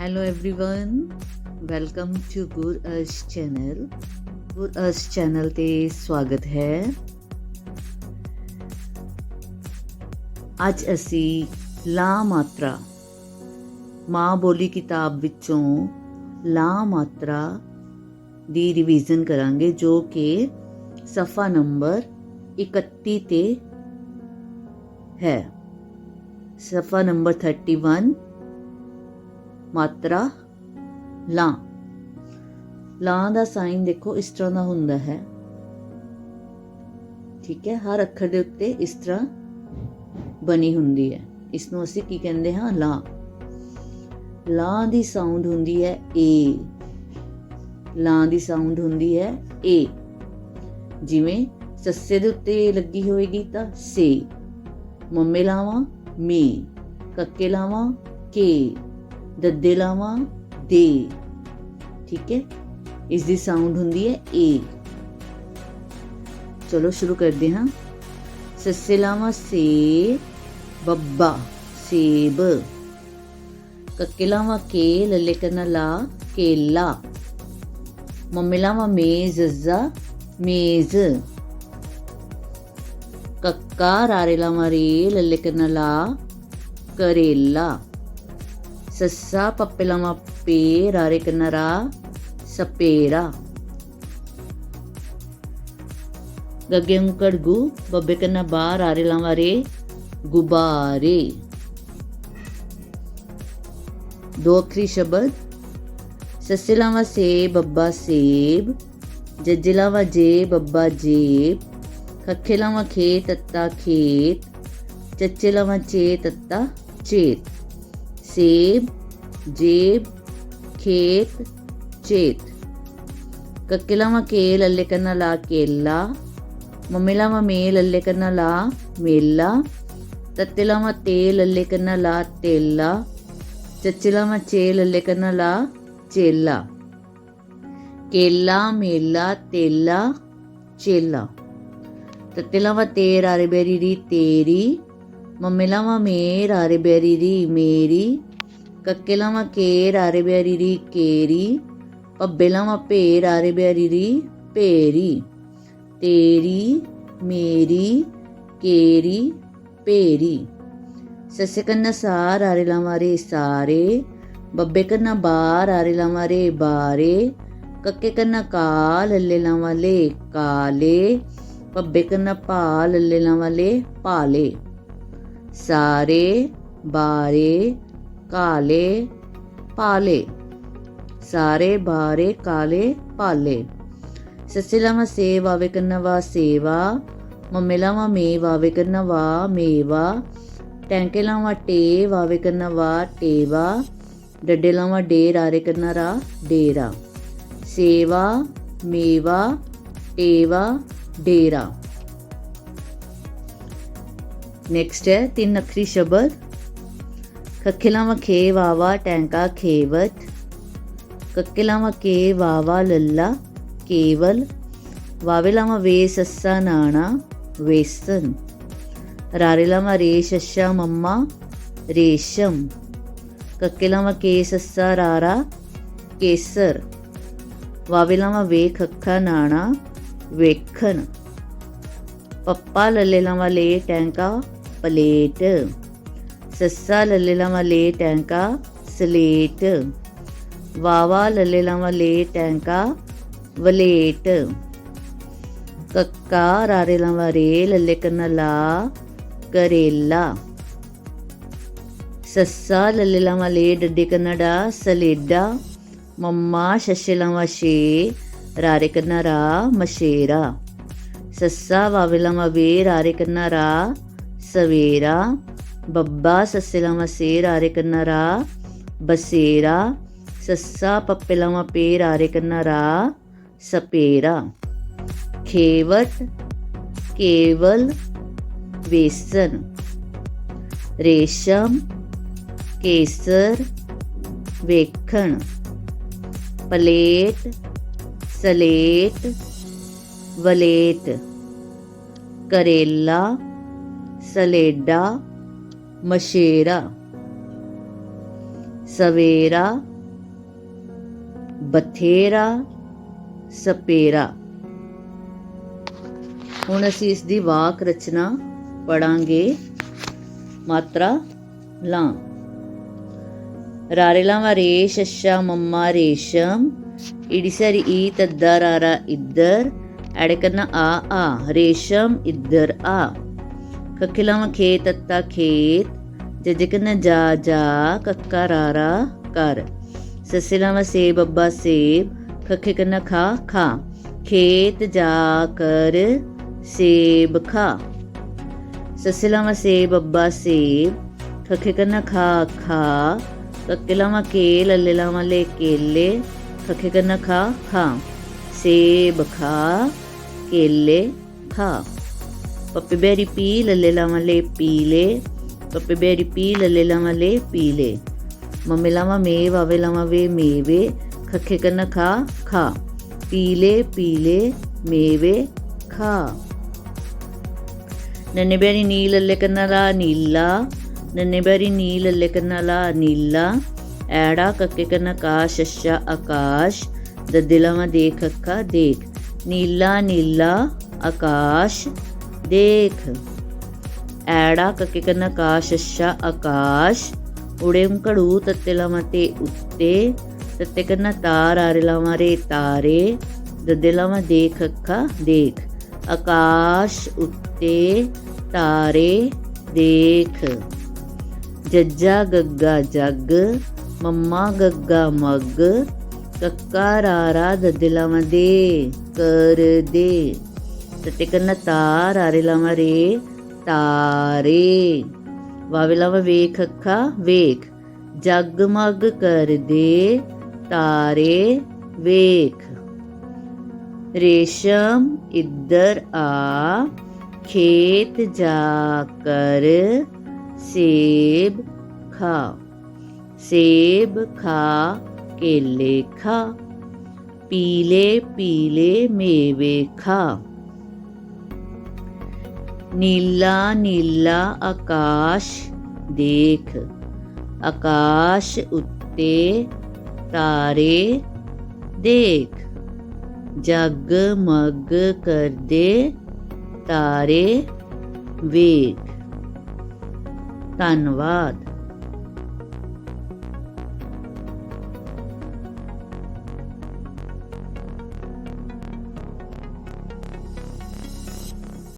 Hello everyone, welcome to Gur's channel. Gur's channel ਤੇ ਸਵਾਗਤ ਹੈ। ਅੱਜ ਅਸੀਂ ਲਾ ਮਾਤਰਾ ਮਾਂ ਬੋਲੀ ਕਿਤਾਬ ਵਿੱਚੋਂ ਲਾ ਮਾਤਰਾ ਦੀ ਰਿਵੀਜ਼ਨ ਕਰਾਂਗੇ ਜੋ ਕਿ ਸਫਾ ਨੰਬਰ 31 ਤੇ ਹੈ ਸਫਾ ਨੰਬਰ 31 ਮਾਤਰਾ ਲਾਂ। ਲਾਂ ਦਾ ਸਾਈਨ ਦੇਖੋ ਇਸ ਤਰ੍ਹਾਂ ਦਾ ਹੁੰਦਾ ਹੈ। ਠੀਕ ਹੈ, ਹਰ ਅੱਖਰ ਦੇ ਉੱਤੇ ਇਸ ਤਰ੍ਹਾਂ ਬਣੀ ਹੁੰਦੀ ਹੈ। ਇਸ ਨੂੰ ਅਸੀਂ ਕੀ ਕਹਿੰਦੇ ਹਾਂ? ਲਾਂ। ਲਾਂ ਦੀ ਸਾਊਂਡ ਹੁੰਦੀ ਹੈ ਏ ਲਾਂ ਦੀ ਸਾਊਂਡ ਹੁੰਦੀ ਹੈ ਏ ਜਿਵੇਂ ਸੱਸੇ ਦੇ ਉੱਤੇ ਲੱਗੀ ਹੋਏਗੀ ਤਾਂ ਸੇ। ਮੰਮੇ ਲਾਵਾਂ ਮੀ, ਕੱਕੇ ਲਾਵਾਂ ਕੇ। ਦੱਦੇ ਲਾਵਾਂ ਦੇ ਠੀਕ ਹੈ ਇਸ ਦੀ ਸਾਊਂਡ ਹੁੰਦੀ ਹੈ ਏ ਚਲੋ ਸ਼ੁਰੂ ਕਰਦੇ ਹਾਂ ਸੱਸੇ ਲਾਵਾਂ ਸੇ ਬੱਬਾ ਸੇਬ ਕੱਕੇ ਲਾਵਾਂ ਕੇ ਲੱਲੇ ਕਰਨਾ ਲਾ ਕੇਲਾ ਮੰਮੀ ਲਾਵਾਂ ਮੇਜ਼ ਜ਼ਾ ਮੇਜ਼ ਕੱਕਾ ਰਾਰੇ ਲਾਵਾਂ ਰੇ ਲੱਲੇ ਕਰਨਾ ਲਾ ਕਰੇਲਾ ਸੱਸਾ ਪੱਪੇ ਲਾਵਾਂ ਪੇ ਰਾਰੇ ਕਰਨਾ ਰਾ ਸਪੇਰਾ। ਗੱਗੇ ਉਂਕੜ ਬੱਬੇ ਕਰਨਾ ਬਾ ਰਾਰੇ ਲਾਵਾਂ ਰੇ, ਗੁਬਾਰੇ। ਦੋ ਅਖਰੀ ਸ਼ਬਦ, ਸੱਸੇ ਲਾਵਾਂ ਸੇ, ਬੱਬਾ ਸੇਬ, ਜੱਜੇ ਲਾਵਾਂ ਜੇ, ਬੱਬਾ ਜੇਬ, ਖੱਖੇ ਲਾਵਾਂ ਖੇ ਤੱਤਾ ਖੇਤ, ਚੱਚੇ ਲਾਵਾਂ ਚੇ, ਤੱਤਾ ਚੇਤ। ਸੇਬ ਜੇਬ, ਖੇਤ, ਚੇਤ। ਕੱਕੇ ਲਾਵਾਂ ਕੇ ਲੱਲੇ ਕਰਨਾ ਲਾ ਕੇਲਾ। ਮੰਮੀ ਲਾਵਾਂ ਮੇ ਲੱਲੇ ਕਰਨਾ ਲਾ ਮੇਲਾ। ਤੱਤੇ ਲਾਵਾਂ ਤੇ ਲੱਲੇ ਕਰਨਾ ਲਾ ਤੇਲਾ। ਚੱਚੇ ਲਾਵਾਂ ਚੇ ਲੱਲੇ ਕਰਨਾ ਲਾ ਚੇਲਾ। ਕੇਲਾ, ਮੇਲਾ, ਤੇਲਾ, ਚੇਲਾ। ਤੱਤੇ ਲਾਵਾਂ ਤੇ ਰਾਰੇ ਬੇਰੀ ਰੀ ਤੇਰੀ। ਮੰਮੀ ਲਾਵਾਂ ਮੇ ਰਾਰੇ ਬੇਰੀ ਰੀ ਮੇਰੀ। ਕੱਕੇ ਲਾਵਾਂ ਕੇ ਰਾਰੇ ਬੇਰੀ ਰੀ ਕੇਰੀ। ਪੱਬੇ ਲਾਵਾਂ ਭੇ ਰਾਰੇ ਬੇਰੀ ਰੀ ਭੇਰੀ। ਤੇਰੀ, ਮੇਰੀ, ਕੇਰੀ, ਭੇਰੀ। ਸੱਸੇ ਕੰਨਾ ਸਾਰ ਆਰੇ ਲਾਵਾਂ ਰੇ ਸਾਰੇ, ਬੱਬੇ ਕੰਨਾ ਬਾਰ ਆਰੇ ਲਾਵਾਂ ਰੇ ਬਾਰੇ। ਕੱਕੇ ਕੰਨਾ ਕਾਲ ਲੱਲੇ ਲਾਵਾਂ ਲੇ ਕਾਲੇ ਪੱਬੇ ਕੰਨਾ ਪਾ ਲੱਲੇ ਲਾਵਾਂ ਲੇ ਪਾਲੇ ਸਾਰੇ ਬਾਰੇ ਕਾਲੇ ਪਾਲੇ। ਸਾਰੇ ਬਾਰੇ ਕਾਲੇ ਪਾਲੇ। ਸੱਸੇ ਲਾਵਾਂ ਸੇ ਵਾਵੇ ਕੰਨਾ ਵਾ ਸੇਵਾ, ਮੰਮੇ ਲਾਵਾਂ ਮੇ ਵਾਵੇ ਕੰਨਾ ਵਾ ਮੇਵਾ। ਟੈਂਕੇ ਲਾਵਾਂ ਟੇ ਵਾਵੇ ਕੰਨਾ ਵਾ ਟੇਵਾ। ਡੱਡੇ ਲਾਵਾਂ ਡੇ ਰਾਰੇ ਕੰਨਾ ਰਾ ਡੇਰਾ। ਸੇਵਾ, ਮੇਵਾ, ਟੇਵਾ, ਡੇਰਾ। ਨੈਕਸਟ ਹੈ, ਤਿੰਨ ਅਖਰੀ ਸ਼ਬਦ। ਖੱਖੇ ਲਾਵਾਂ ਖੇ ਵਾਵਾ ਟੈਂਕਾ ਖੇਵਤ। ਕੱਕੇ ਲਾਵਾਂ ਕੇ ਵਾਵਾ ਲੱਲਾ ਕੇਵਲ। ਵਾਵੇ ਲਾਵਾਂ ਵੇ ਸੱਸਾ ਨਾਣਾ ਵੇਸਨ। ਰਾਰੇ ਲਾਵਾਂ ਰੇ ਸ਼ੱਸ਼ਾ ਮੰਮਾ ਰੇਸ਼ਮ। ਕੱਕੇ ਲਾਵਾਂ ਕੇ ਸੱਸਾ ਰਾਰਾ ਕੇਸਰ। ਵਾਵੇ ਵੇ ਖੱਖਾ ਨਾਣਾ ਵੇਖਣ। ਪੱਪਾ ਲੱਲੇ ਲਾਵਾਂ ਲੇ ਟੈਂਕਾ ਪਲੇਟ। ਸੱਸਾ ਲੱਲੇ ਲਾਵਾਂ ਲੇ ਟੈਂਕਾ, ਸਲੇਟ। ਵਾਵਾ ਲੱਲੇ ਲਾਵਾਂ ਲੇ ਟੈਂਕਾ, ਵਲੇਟ। ਕੱਕਾ ਰਾਰੇ ਲਾਵਾਂ ਰੇ, ਲੱਲੇ ਕੰਨਾ ਲਾ, ਕਰੇਲਾ। ਸੱਸਾ ਲੱਲੇ ਲਾਵਾਂ ਲੇ, ਡੱਡੇ ਕੰਨਾ ਡਾ, ਸਲੇਡਾ। ਮੰਮਾ ਸ਼ਸ਼ੇ ਲਾਵਾਂ ਸ਼ੇ ਰਾਰੇ ਕੰਨਾ ਰਾ ਮਸ਼ੇਰਾ ਸੱਸਾ ਵਾਵੇ ਲਾਵਾਂ ਵੇ, ਰਾਰੇ ਕੰਨਾ ਰਾ ਸਵੇਰਾ, ਬੱਬਾ ਸੱਸੇ ਲਾਵਾਂ ਸੇ ਰਾਰੇ ਕੰਨਾ ਰਾ, ਬਸੇਰਾ, ਸੱਸਾ ਪੱਪੇ ਪੇਰ, ਆਰੇ ਰਾਰੇ ਕੰਨਾ ਰਾ, ਸਪੇਰਾ। ਖੇਵਟ, ਕੇਵਲ ਵੇਸਨ ਰੇਸ਼ਮ, ਕੇਸਰ, ਵੇਖਣ। Plate, slate, ਵਲੇਟ। ਕਰੇਲਾ ਸਲੇਡਾ, ਮਸ਼ੇਰਾ, ਸਵੇਰਾ, ਬਥੇਰਾ, ਸਪੇਰਾ। ਹੁਣ ਅਸੀਂ ਇਸ ਦੀ ਵਾਕ ਰਚਨਾ ਪੜਾਂਗੇ। ਮਾਤਰਾ ਲਾਂ। ਰਾਰੇਲਾਵਾ ਰੇ ਸ਼ੱਸ਼ਾ ਮੰਮਾ ਰੇਸ਼ਮ ਇੜੀਸਰੀ ਈ ਤੱਦਾ ਰਾਰਾ ਇੱਧਰ। ਐੜਕਨਾ ਆ ਆ। ਰੇਸ਼ਮ ਇੱਧਰ ਆ ਕਕਿਲਾਵਾ ਖੇਤ ਤੱਤਾ ਖੇਤ ਜਜਕਨ ਜਾ ਜਾ ਕੱਕਾ ਰਾਰਾ ਕਰ ਸਸਿਲਾਵਾ ਸੇਬ ਅੱਬਾ ਸੇਬ ਖੱਖੇ ਕਨਾ ਖਾ ਖਾ ਖੇਤ ਜਾ ਕਰ ਸੇਬ ਖਾ ਸਸਿਲਾਵਾ ਸੇਬ ਅੱਬਾ ਸੇਬ ਖੱਖੇ ਕਨਾ ਖਾ ਖਾ ਕੱਕਿਲਾਵਾ ਕੇ ਲੱਲੇਲਾਵਾ ਲੈ ਕੇਲੇ ਖੱਖੇ ਕਨਾ ਖਾ ਖਾ ਸੇਬ ਖਾ ਕੇਲੇ ਖਾ ਪੱਪੇ ਬੇਰੀ ਪੀ ਲੱਲੇ ਲਾਵਾਂ ਲੈ ਪੀਲੇ ਪੱਪੇ ਬੇਰੀ ਪੀ ਲੱਲੇ ਲਾਵਾਂ ਲੈ ਪੀਲੇ ਮੰਮੇ ਲਾਵਾਂ ਮੇ ਵਾਵੇ ਲਾਵਾਂ ਵੇ ਮੇਵੇ ਖੱਖੇ ਕੰਨਾ ਖਾ ਖਾ ਪੀਲੇ ਪੀਲੇ ਮੇਵੇ ਖਾ ਨੰਨੇ ਬੇਰੀ ਨੀ ਲੱਲੇ ਕੰਨਾ ਲਾ ਨੀਲਾ ਨੰਨੇ ਬੇਰੀ ਨੀ ਲੱਲੇ ਕੰਨਾ ਲਾ ਨੀਲਾ ਐੜਾ ਕੱਕੇ ਕੰਨਾ ਕਾ ਸ਼ੱਸ਼ਾ ਆਕਾਸ਼ ਦੱਦੇ ਲਾਵਾਂ ਦੇਖ ਅੱਖਾ ਦੇਖ ਨੀਲਾ ਨੀਲਾ ਆਕਾਸ਼ ਦੇਖ। ਐੜਾ ਕੱਕੇ ਕੰਨਾ ਆਕਾਸ਼ ਅੱਛਾ ਆਕਾਸ਼। ਉੜੇ ਘੜੂ ਤੱਤੇ ਲਾਵਾਂ ਤੇ ਉੱਤੇ। ਤੱਤੇ ਕੰਨਾ ਤਾਰ, ਆਰੇ ਰੇ ਤਾਰੇ। ਦੱਦੇ ਦੇਖ, ਅੱਖਾ ਦੇਖ। ਆਕਾਸ਼ ਉੱਤੇ ਤਾਰੇ ਦੇਖ। ਜੱਜਾ ਗੱਗਾ ਜੱਗ, ਮੰਮਾ ਗੱਗਾ ਮੱਗ। ਕੱਕਾ ਰਾਰਾ ਦੱਦੇ ਲਾਵਾਂ ਦੇ, ਕਰ ਦੇ। ਤਤੇ ਕੰਨਾ ਤਾਰ ਆਰੇ ਲਾਵਾਂ ਰੇ ਤਾਰੇ। ਵਾਵੇ ਲਾਵਾਂ ਵੇਖ ਅੱਖਾ, ਵੇਖ। ਜਗਮਗ ਕਰਦੇ ਤਾਰੇ, ਵੇਖ। ਰੇਸ਼ਮ ਇੱਧਰ ਆ, ਖੇਤ ਜਾ ਕਰ, ਸੇਬ ਖਾ। ਸੇਬ ਖਾ, ਕੇਲੇ ਖਾ। ਪੀਲੇ ਪੀਲੇ ਮੇਵੇ ਖਾ ਨੀਲਾ ਨੀਲਾ ਆਕਾਸ਼ ਦੇਖ ਆਕਾਸ਼ ਉੱਤੇ ਤਾਰੇ ਦੇਖ ਜਗਮਗ ਕਰਦੇ ਤਾਰੇ ਵੇਖ ਧੰਨਵਾਦ